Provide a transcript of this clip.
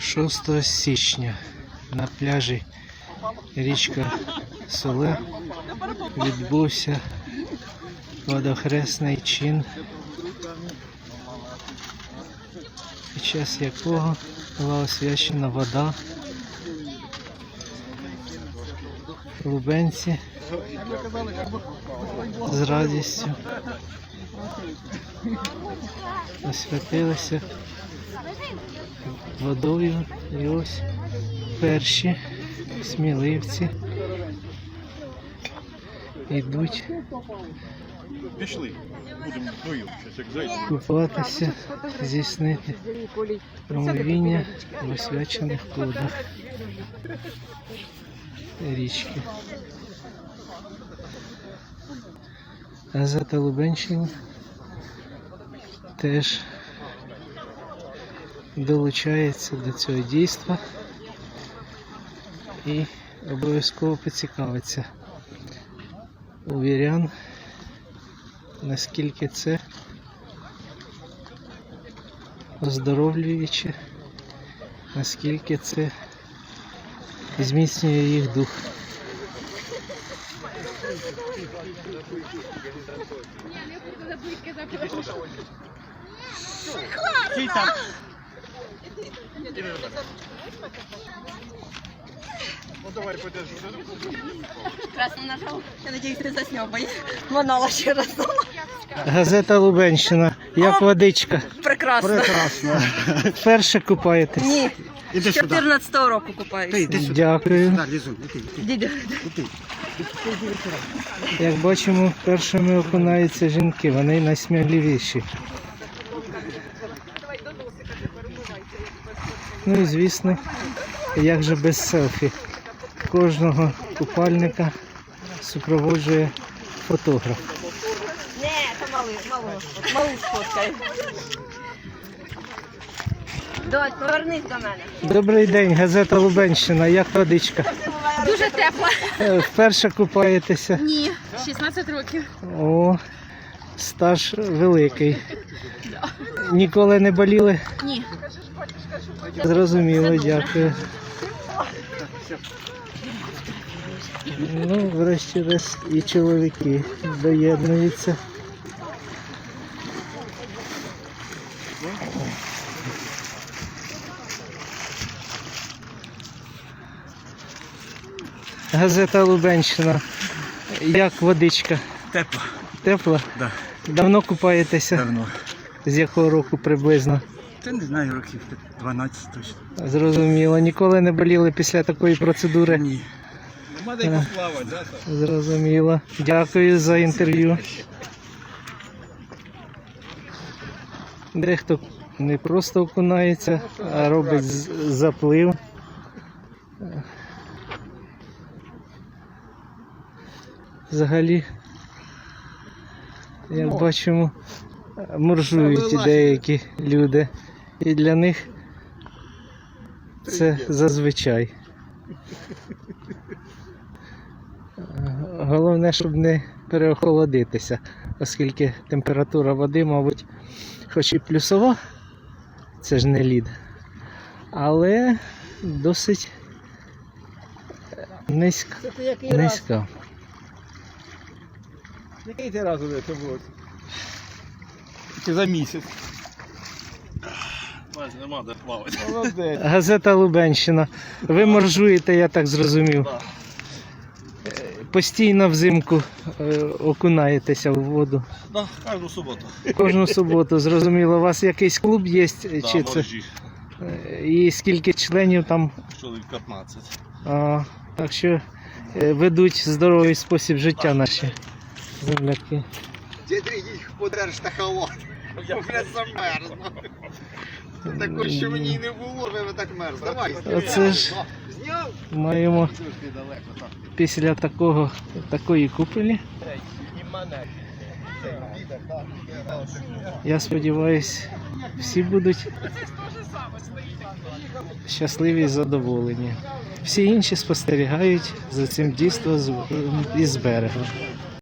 6 січня. На пляжі річка Соле. Відбувся водохресний чин, під час якого була освячена вода. Лубенці з радістю освятилися водою і ось перші сміливці йдуть Пішли. Будемо зайдемо. купатися, здійснити промовіння в освячених водах річки. Газета Лубенщина теж долучається до цього дійства і обов'язково поцікавиться у вірян, наскільки це оздоровлююче, наскільки це зміцнює їх дух. Ну давай подержу. Красно нажав. Я надіюсь, ти заснув, бо я манала ще раз. Газета Лубенщина, як водичка. Прекрасно. Прекрасно. Перше купаєтесь. Ні, Іди з сюди. 14-го року Ти купаюсь. йди сюди. Дякую. Сюди, лізу, іди, іди, Дідя. іди. Як бачимо, першими окунаються жінки, вони найсміливіші. Ну і звісно, як же без селфі. Кожного купальника супроводжує фотограф. Не, це малий, малу, малу. Дось, повернись до мене. Добрий день, газета Лубенщина, як водичка? Дуже тепло. Е, Вперше купаєтеся. Ні, 16 років. О, стаж великий. Ніколи не боліли? Ні. Зрозуміло, дякую. Ну, врешті-решт і чоловіки доєднуються. Газета Лубенщина. Як водичка? Тепло. Тепла? Да. Давно купаєтеся? Давно. З якого року приблизно? Це не знаю, років 12 точно. Зрозуміло. Ніколи не боліли після такої процедури? Ні. Е, Зрозуміло. Дякую за інтерв'ю. Дехто не просто окунається, а робить заплив. Взагалі, як бачимо, моржують деякі люди. І для них це зазвичай. Головне, щоб не переохолодитися, оскільки температура води, мабуть, хоч і плюсова, це ж не лід, але досить низька. Низька. Який ти раз уже це було? Тільки за місяць. Майже нема де плавати. Молодець. Газета Лубенщина. Ви моржуєте, я так зрозумів. Постійно взимку е, окунаєтеся в воду. Да, кожну суботу. Кожну суботу, зрозуміло, у вас якийсь клуб є, чи це? моржі. Е, І скільки членів там? Чоловік 15. А, так що е, ведуть здоровий спосіб життя наші земляки. Дядь їх подерж та халат. Я вже замерзну. Це такого, що мені не було, ви так мерз. Давай, Оце ж Зняв? маємо після такого, такої купелі. Я сподіваюся, всі будуть щасливі і задоволені. Всі інші спостерігають за цим дійством з- із берега.